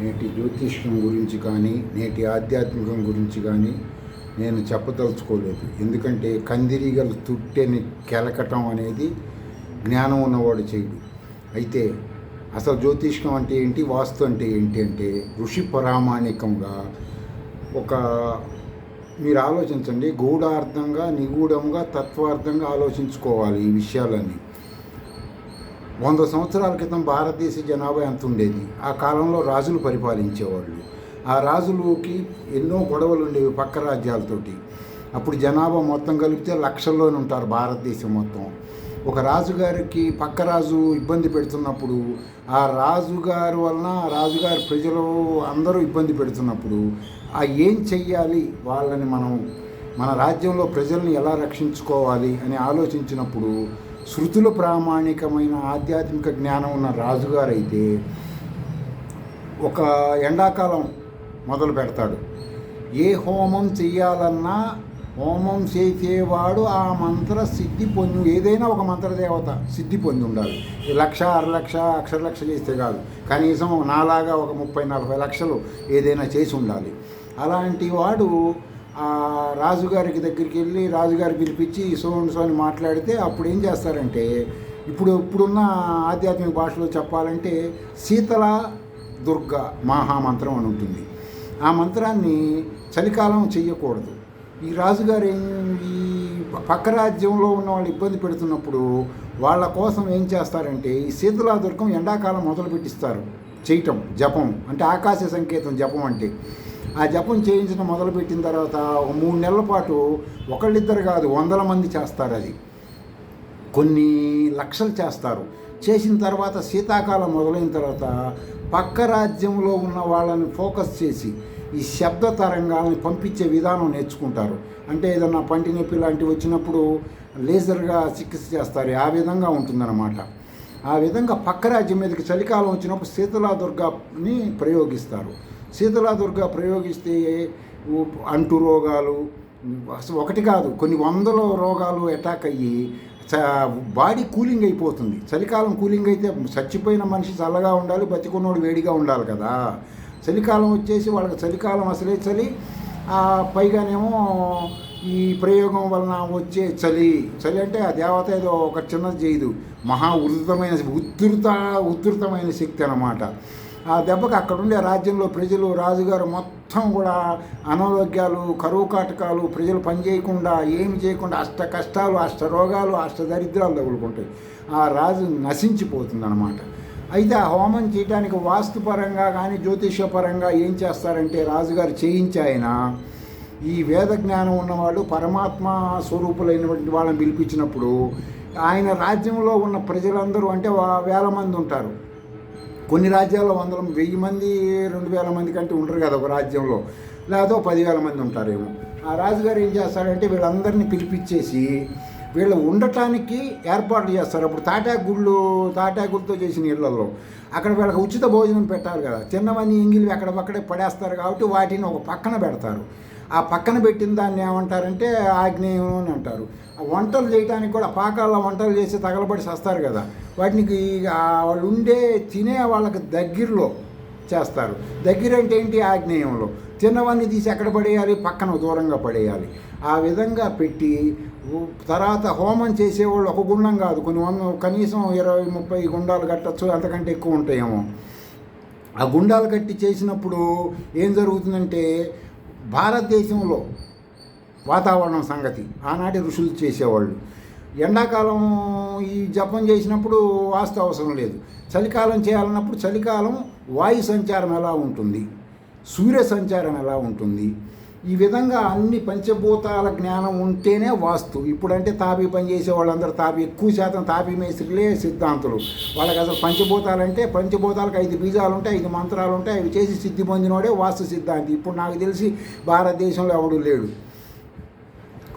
నేటి జ్యోతిష్యం గురించి కానీ నేటి ఆధ్యాత్మికం గురించి కానీ నేను చెప్పదలుచుకోలేదు. ఎందుకంటే కందిరీగలు తుట్టెని కెలకటం అనేది జ్ఞానం ఉన్నవాడు చేయడు. అయితే అసలు జ్యోతిష్కం అంటే ఏంటి వాస్తు అంటే ఏంటి అంటే ఋషి ప్రామాణికంగా ఒక మీరు ఆలోచించండి గూఢార్థంగా నిగూఢంగా తత్వార్థంగా ఆలోచించుకోవాలి ఈ విషయాలన్నీ. వంద సంవత్సరాల క్రితం భారతదేశ జనాభా ఎంత ఉండేది? ఆ కాలంలో రాజులు పరిపాలించేవాళ్ళు. ఆ రాజులకి ఎన్నో గొడవలు ఉండేవి పక్క రాజ్యాలతోటి. అప్పుడు జనాభా మొత్తం కలిపితే లక్షల్లోనే ఉంటారు భారతదేశం మొత్తం. ఒక రాజుగారికి పక్క రాజు ఇబ్బంది పెడుతున్నప్పుడు ఆ రాజుగారి వలన రాజుగారి ప్రజలు అందరూ ఇబ్బంది పెడుతున్నప్పుడు ఆ ఏం చెయ్యాలి? వాళ్ళని మనం మన రాజ్యంలో ప్రజల్ని ఎలా రక్షించుకోవాలి? అని ఆలోచించినప్పుడు శృతుల ప్రామాణికమైన ఆధ్యాత్మిక జ్ఞానం ఉన్న రాజుగారైతే ఒక ఎండాకాలం మొదలు పెడతాడు. ఏ హోమం చెయ్యాలన్నా హోమం చేసేవాడు ఆ మంత్ర సిద్ధి పొంది ఏదైనా ఒక మంత్రదేవత సిద్ధి పొంది ఉండాలి. లక్ష అరలక్ష అక్షరలక్ష అక్షర చేస్తే కాదు. కనీసం నాలాగా ఒక ముప్పై నలభై లక్షలు ఏదైనా చేసి ఉండాలి. అలాంటి వాడు రాజుగారికి దగ్గరికి వెళ్ళి రాజుగారు పిలిపించి సోన్ సోని మాట్లాడితే అప్పుడు ఏం చేస్తారంటే ఇప్పుడు ఇప్పుడున్న ఆధ్యాత్మిక భాషలో చెప్పాలంటే శీతల దుర్గ మహామంత్రం అని ఉంటుంది. ఆ మంత్రాన్ని చలికాలం చెయ్యకూడదు. ఈ రాజుగారు ఏం ఈ పక్క రాజ్యంలో ఉన్న వాళ్ళు ఇబ్బంది పెడుతున్నప్పుడు వాళ్ళ కోసం ఏం చేస్తారంటే ఈ శీతలా దుర్గం ఎండాకాలం మొదలు పెట్టిస్తారు చేయటం జపం అంటే ఆకాశ సంకేతం జపం అంటే. ఆ జపం చేయించడం మొదలుపెట్టిన తర్వాత మూడు నెలల పాటు ఒకళ్ళిద్దరు కాదు వందల మంది చేస్తారు అది. కొన్ని లక్షలు చేస్తారు. చేసిన తర్వాత శీతాకాలం మొదలైన తర్వాత పక్క రాజ్యంలో ఉన్న వాళ్ళని ఫోకస్ చేసి ఈ శబ్ద తరంగాలను పంపించే విధానం నేర్చుకుంటారు. అంటే ఏదన్నా పంటి నొప్పి లాంటివి వచ్చినప్పుడు లేజర్గా చికిత్స చేస్తారు. ఆ విధంగా ఉంటుందన్నమాట. ఆ విధంగా పక్క రాజ్యం మీదకి చలికాలం వచ్చినప్పుడు శీతలా దుర్గాని ప్రయోగిస్తారు. శీతలాదుర్గ ప్రయోగిస్తే అంటు రోగాలు అసలు ఒకటి కాదు కొన్ని వందల రోగాలు అటాక్ అయ్యి చ- బాడీ కూలింగ్ అయిపోతుంది. చలికాలం కూలింగ్ అయితే చచ్చిపోయిన మనిషి చల్లగా ఉండాలి బతికున్నోడు వేడిగా ఉండాలి కదా. చలికాలం వచ్చేసి వాళ్ళకి చలికాలం అసలే చలి పైగానేమో ఈ ప్రయోగం వలన వచ్చే చలి. చలి అంటే ఆ దేవత ఏదో ఒక చిన్నది చేయదు. మహా ఉధృతమైన ఉధృత ఉద్ధృతమైన శక్తి అన్నమాట. ఆ దెబ్బకి అక్కడ ఉండే రాజ్యంలో ప్రజలు రాజుగారు మొత్తం కూడా అనారోగ్యాలు కరువు కాటకాలు ప్రజలు పనిచేయకుండా ఏమి చేయకుండా అష్ట కష్టాలు అష్ట రోగాలు అష్ట దరిద్రాలు తగులుకుంటాయి. ఆ రాజు నశించిపోతుంది అనమాట అయితే ఆ హోమం చేయడానికి వాస్తుపరంగా కానీ జ్యోతిష్యపరంగా ఏం చేస్తారంటే రాజుగారు చేయించాయన ఈ వేద జ్ఞానం ఉన్నవాళ్ళు పరమాత్మ స్వరూపులైనటువంటి వాళ్ళని పిలిపించినప్పుడు ఆయన రాజ్యంలో ఉన్న ప్రజలందరూ అంటే వేల మంది ఉంటారు. కొన్ని రాజ్యాల్లో వందల వెయ్యి మంది రెండు వేల మంది కంటే ఉండరు కదా ఒక రాజ్యంలో. లేదో పదివేల మంది ఉంటారేమో. ఆ రాజుగారు ఏం చేస్తాడంటే వీళ్ళందరినీ పిలిపించేసి వీళ్ళు ఉండటానికి ఏర్పాట్లు చేస్తారు. అప్పుడు తాటాకు గుళ్ళు చేసిన ఇళ్ళలో అక్కడ వీళ్ళకి ఉచిత భోజనం పెట్టారు కదా. చిన్నవన్నీ ఇంగిలి అక్కడ పక్కడే పడేస్తారు కాబట్టి వాటిని ఒక పక్కన పెడతారు. ఆ పక్కన పెట్టిన దాన్ని ఏమంటారంటే ఆగ్నేయం అని అంటారు. వంటలు చేయడానికి కూడా పాకాల వంటలు చేసి తగలబడి చేస్తారు కదా. వాటిని వాళ్ళు ఉండే తినే వాళ్ళకి దగ్గరలో చేస్తారు. దగ్గర అంటే ఏంటి? ఆగ్నేయంలో. తిన్నవన్నీ తీసి ఎక్కడ పడేయాలి? పక్కన దూరంగా పడేయాలి. ఆ విధంగా పెట్టి తర్వాత హోమం చేసేవాళ్ళు ఒక గుండం కాదు. కొన్ని వంద కనీసం ఇరవై ముప్పై గుండాలు కట్టచ్చు. అంతకంటే ఎక్కువ ఉంటాయేమో. ఆ గుండాలు కట్టి చేసినప్పుడు ఏం జరుగుతుందంటే భారతదేశంలో వాతావరణం సంగతి ఆనాటి ఋషులు చేసేవాళ్ళు. ఎండాకాలం ఈ జపం చేసినప్పుడు వాస్తు అవసరం లేదు. చలికాలం చేయాలన్నప్పుడు చలికాలం వాయు సంచారం ఎలా ఉంటుంది? సూర్య సంచారం ఎలా ఉంటుంది? ఈ విధంగా అన్ని పంచభూతాల జ్ఞానం ఉంటేనే వాస్తు. ఇప్పుడంటే తాపీ పని చేసే వాళ్ళందరూ తాపీ ఎక్కువ శాతం తాపీ మేస్త్రులే సిద్ధాంతులు. వాళ్ళకి అసలు పంచభూతాలంటే పంచభూతాలకు ఐదు బీజాలు ఉంటాయి ఐదు మంత్రాలు ఉంటాయి అవి చేసి సిద్ధి పొందినోడే వాస్తు సిద్ధాంతి. ఇప్పుడు నాకు తెలిసి భారతదేశంలో ఎవడు లేడు.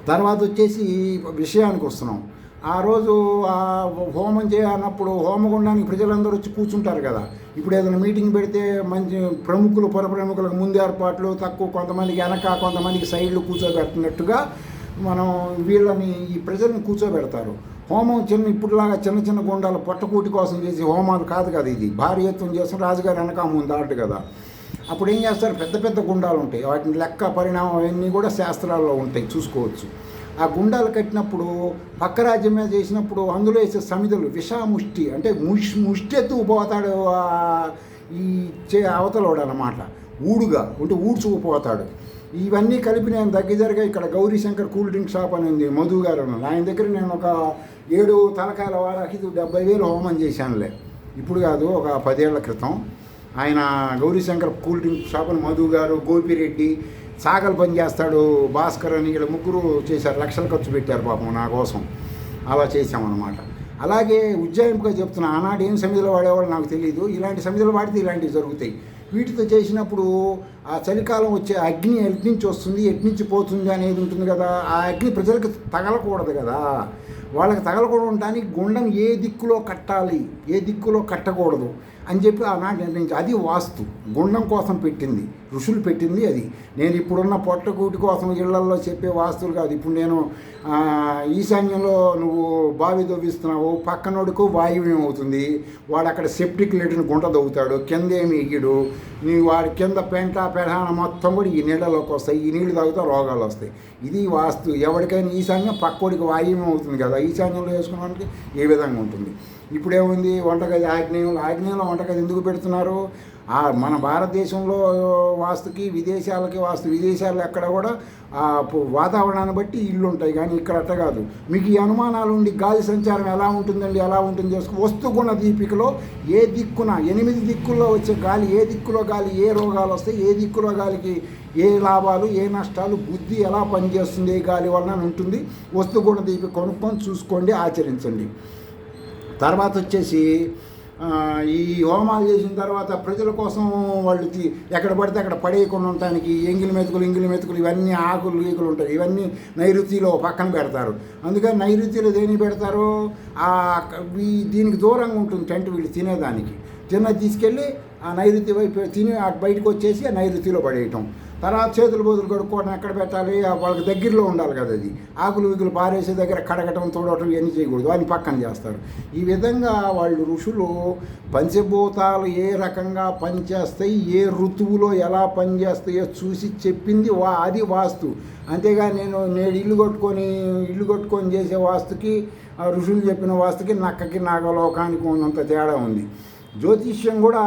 తర్వాత వచ్చేసి విషయానికి వస్తున్నాం. ఆ రోజు ఆ హోమం చేయాలన్నప్పుడు హోమగుండానికి ప్రజలందరూ వచ్చి కూర్చుంటారు కదా. ఇప్పుడు ఏదైనా మీటింగ్ పెడితే మంచి ప్రముఖులు పరప్రముఖులకు ముందు ఏర్పాట్లు తక్కువ కొంతమందికి వెనక కొంతమందికి సైడ్లు కూర్చోబెట్టినట్టుగా మనం వీళ్ళని ఈ ప్రజల్ని కూర్చోబెడతారు. హోమం చిన్న ఇప్పుడులాగా చిన్న చిన్న గుండాలు పొట్టకూటి కోసం చేసి హోమాలు కాదు కదా ఇది. భారీ ఎత్తున చేసిన రాజుగారు వెనక ముందు ఆట కదా. అప్పుడు ఏం చేస్తారు? పెద్ద పెద్ద గుండాలు ఉంటాయి. వాటిని లెక్క పరిణామం అవన్నీ కూడా శాస్త్రాల్లో ఉంటాయి. చూసుకోవచ్చు. ఆ గుండాలు కట్టినప్పుడు పక్క రాజ్యం మీద చేసినప్పుడు అందులో వేసే సమిధులు విషాముష్టి అంటే ముష్ ముష్టి ఎత్తుకు పోతాడు ఈ చే అవతలోడు అనమాట ఊడుగా ఉంటే ఊడ్చుకుపోతాడు ఇవన్నీ కలిపి నేను దగ్గరగా ఇక్కడ Gauri Shankar cool drink shop అని ఉంది మధు గారు ఆయన దగ్గర నేను ఒక ఏడు తలకాయల వారాకి డెబ్బై వేలు హోమం చేశానులే. ఇప్పుడు కాదు ఒక పదేళ్ళ క్రితం. ఆయన గౌరీశంకర్ కూల్ డ్రింక్ షాప్ అని మధు గారు గోపిరెడ్డి సాగలు పని చేస్తాడు భాస్కర్ అని వీళ్ళ ముగ్గురు చేశారు లక్షలు ఖర్చు పెట్టారు పాపం నా కోసం. అలా చేశామన్నమాట. అలాగే ఉజ్జాయింపుగా చెప్తున్నా ఆనాడు ఏం సమిధిలో వాడేవాళ్ళు నాకు తెలియదు ఇలాంటి సమిధిలో వాడితే ఇలాంటివి జరుగుతాయి. వీటితో చేసినప్పుడు ఆ చలికాలం వచ్చే అగ్ని ఎటు నుంచి వస్తుంది ఎటు నుంచి పోతుంది అనేది ఉంటుంది కదా. ఆ అగ్ని ప్రజలకు తగలకూడదు కదా. వాళ్ళకి తగలకూడదు ఉండడానికి గుండం ఏ దిక్కులో కట్టాలి ఏ దిక్కులో కట్టకూడదు అని చెప్పి నాకు నిర్ణయించి అది వాస్తు. గుండం కోసం పెట్టింది ఋషులు పెట్టింది అది. నేను ఇప్పుడున్న పొట్టకూటి కోసం ఇళ్ళల్లో చెప్పే వాస్తువులు కాదు. ఇప్పుడు నేను ఈశాన్యంలో నువ్వు బావి దవ్విస్తున్నావు పక్కనోడుకు వాయువ్యం అవుతుంది. వాడు అక్కడ సెప్టిక్ లేటిన గుంట దవ్వుతాడు కింద ఏమి ఎగిడు నీ వాడి కింద పెంట పెడాన మొత్తం కూడా ఈ నీళ్ళలోకి వస్తాయి. ఈ నీళ్ళు తాగితే రోగాలు వస్తాయి. ఇది వాస్తు. ఎవరికైనా ఈశాన్యం పక్కోడికి వాయువ్యం అవుతుంది కదా. ఈశాన్యంలో వేసుకున్నానికి ఏ విధంగా ఉంటుంది? ఇప్పుడేముంది? వంటగది ఆగ్నేయం ఆగ్నేయంలో వంటగది ఎందుకు పెడుతున్నారు? మన భారతదేశంలో వాస్తుకి విదేశాలకి వాస్తు విదేశాల్లో ఎక్కడ కూడా ఆ వాతావరణాన్ని బట్టి ఇల్లు ఉంటాయి కానీ ఇక్కడ అట్ట కాదు. మీకు ఈ అనుమానాలు ఉండి గాలి సంచారం ఎలా ఉంటుందండి ఎలా ఉంటుంది వస్తు వస్తుగుణ దీపికలో ఏ దిక్కున ఎనిమిది దిక్కుల్లో వచ్చే గాలి ఏ దిక్కులో గాలి ఏ రోగాలు వస్తాయి ఏ దిక్కులో గాలికి ఏ లాభాలు ఏ నష్టాలు బుద్ధి ఎలా పనిచేస్తుంది ఏ గాలి వలన ఉంటుంది ఉంటుంది. వస్తుగుణ దీపిక కొనుక్కొని చూసుకోండి ఆచరించండి. తర్వాత వచ్చేసి ఈ హోమాలు చేసిన తర్వాత ప్రజల కోసం వాళ్ళు ఎక్కడ పడితే అక్కడ పడేయకుండా ఉండటానికి ఎంగిలి మెతుకులు ఇంగిలి మెతుకులు ఇవన్నీ ఆకులు ఈకులు ఉంటాయి. ఇవన్నీ నైరుతిలో పక్కన పెడతారు. అందుకని నైరుతిలో దేని పెడతారు? ఈ దీనికి దూరంగా ఉంటుంది టెంట్ వీళ్ళు తినేదానికి. తిన్న తీసుకెళ్ళి ఆ నైరుతి వైపు తిని అటు బయటకు వచ్చేసి ఆ నైరుతిలో పడేయటం. తర్వాత చేతులు బోతులు కడుక్కోవడం ఎక్కడ పెట్టాలి? వాళ్ళకి దగ్గరలో ఉండాలి కదా అది. ఆకులు విగులు పారేసే దగ్గర కడగటం తోడటం ఇవన్నీ చేయకూడదు. అని పక్కన చేస్తారు. ఈ విధంగా వాళ్ళు ఋషులు పంచభూతాలు ఏ రకంగా పనిచేస్తాయి ఏ ఋతువులో ఎలా పనిచేస్తాయో చూసి చెప్పింది వా అది వాస్తు. అంతేగాని నేను నేడు ఇల్లు కొట్టుకొని ఇల్లు కొట్టుకొని చేసే వాస్తుకి ఆ ఋషులు చెప్పిన వాస్తుకి నక్కకి నాగలోకానికి ఉన్నంత తేడా ఉంది. జ్యోతిష్యం కూడా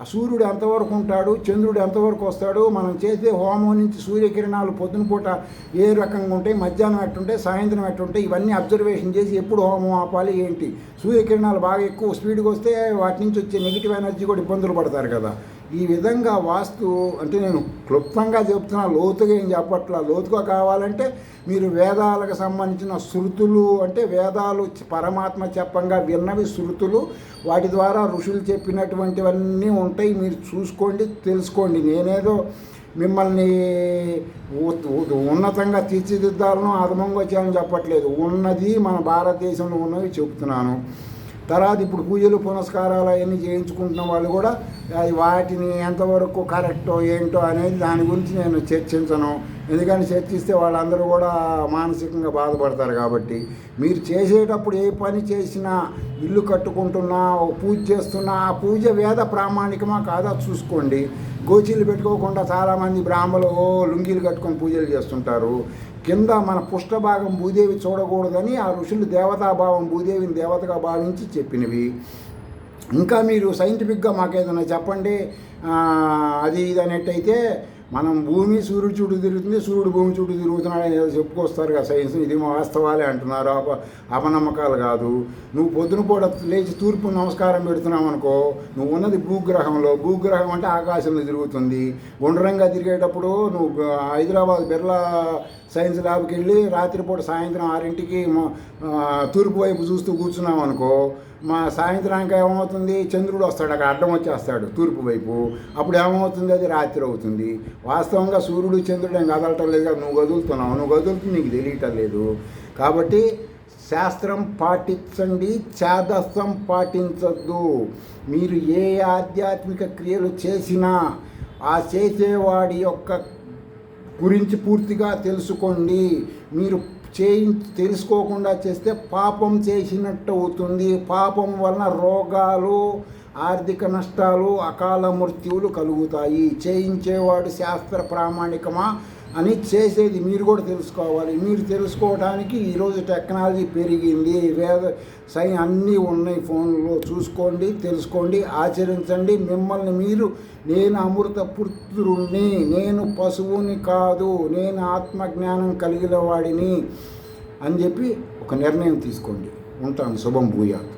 ఆ సూర్యుడు ఎంతవరకు ఉంటాడు చంద్రుడు ఎంతవరకు వస్తాడు మనం చేసే హోమం నుంచి సూర్యకిరణాలు పొద్దున పూట ఏ రకంగా ఉంటాయి మధ్యాహ్నం ఎట్టుంటాయి సాయంత్రం ఎట్టుంటాయి ఇవన్నీ అబ్జర్వేషన్ చేసి ఎప్పుడు హోమం ఆపాలి ఏంటి? సూర్యకిరణాలు బాగా ఎక్కువ స్పీడ్గా వస్తే వాటి నుంచి వచ్చే నెగిటివ్ ఎనర్జీ కూడా ఇబ్బందులు పడతారు కదా. ఈ విధంగా వాస్తు అంటే నేను క్లుప్తంగా చెప్తున్నా లోతుగా ఏం చెప్పట్లా. లోతుగా కావాలంటే మీరు వేదాలకు సంబంధించిన శృతులు అంటే వేదాలు పరమాత్మ చెప్పంగా విన్నవి శృతులు వాటి ద్వారా ఋషులు చెప్పినటువంటివన్నీ ఉంటాయి. మీరు చూసుకోండి తెలుసుకోండి. నేనేదో మిమ్మల్ని ఉన్నతంగా తీర్చిదిద్దాలను అదమంగా చేయాలని చెప్పట్లేదు. ఉన్నది మన భారతదేశంలో ఉన్నవి చెబుతున్నాను తర్వాత ఇప్పుడు పూజలు పునస్కారాలు అవన్నీ చేయించుకుంటున్న వాళ్ళు కూడా అది వాటిని ఎంతవరకు కరెక్టో ఏంటో అనేది దాని గురించి నేను చర్చించను. ఎందుకంటే చర్చిస్తే వాళ్ళందరూ కూడా మానసికంగా బాధపడతారు కాబట్టి. మీరు చేసేటప్పుడు ఏ పని చేసినా ఇల్లు కట్టుకుంటున్నా పూజ చేస్తున్నా ఆ పూజ వేద ప్రామాణికమా కాదా చూసుకోండి. గోచీలు పెట్టుకోకుండా చాలామంది బ్రాహ్మలు లుంగీలు కట్టుకొని పూజలు చేస్తుంటారు. కింద మన పుష్ట భాగం భూదేవి చూడకూడదని ఆ ఋషులు దేవతాభావం భూదేవిని దేవతగా భావించి చెప్పినవి. ఇంకా మీరు సైంటిఫిక్గా మాకు ఏదైనా చెప్పండి. అది ఇది అనేట్టయితే మనం భూమి సూర్యుడు చుట్టూ తిరుగుతుంది సూర్యుడు భూమి చుట్టూ తిరుగుతున్నాడని ఏదో చెప్పుకొస్తారు కదా సైన్స్. ఇది వాస్తవాలే అంటున్నారు. అప అపనమ్మకాలు కాదు. నువ్వు పొద్దున పూట లేచి తూర్పు నమస్కారం పెడుతున్నావు అనుకో నువ్వు ఉన్నది భూగ్రహంలో. భూగ్రహం అంటే ఆకాశంలో తిరుగుతుంది. గుండ్రంగా తిరిగేటప్పుడు నువ్వు హైదరాబాద్ బిర్లా సైన్స్ ల్యాబ్కి వెళ్ళి రాత్రిపూట సాయంత్రం ఆరింటికి తూర్పు వైపు చూస్తూ కూర్చున్నావు అనుకో మా సాయంత్రానికి ఏమవుతుంది? చంద్రుడు వస్తాడు అక్కడ అడ్డం వచ్చేస్తాడు తూర్పు వైపు. అప్పుడు ఏమవుతుంది? అది రాత్రి అవుతుంది. వాస్తవంగా సూర్యుడు చంద్రుడు ఏం కదలటం లేదు కదా నువ్వు కదులుతున్నావు. నువ్వు కదులుతుంది నీకు తెలియటం లేదు. కాబట్టి శాస్త్రం పాటించండి చాదస్తం పాటించద్దు. మీరు ఏ ఆధ్యాత్మిక క్రియలు చేసినా ఆ చేసేవాడి యొక్క గురించి పూర్తిగా తెలుసుకోండి. మీరు చేయి తెలుసుకోకుండా చేస్తే పాపం చేసినట్టు అవుతుంది. పాపం వలన రోగాలు ఆర్థిక నష్టాలు అకాల మృత్యువులు కలుగుతాయి. చేయించేవాడు శాస్త్ర ప్రామాణికమా? అని చేసేది మీరు కూడా తెలుసుకోవాలి. మీరు తెలుసుకోవడానికి ఈరోజు టెక్నాలజీ పెరిగింది. వేద సై అన్నీ ఉన్నాయి ఫోన్లో. చూసుకోండి తెలుసుకోండి ఆచరించండి. మిమ్మల్ని మీరు నేను అమృత పుత్రుణ్ణి నేను పశువుని కాదు నేను ఆత్మజ్ఞానం కలిగిన వాడిని అని చెప్పి ఒక నిర్ణయం తీసుకోండి. ఉంటాను. శుభం భూయాలు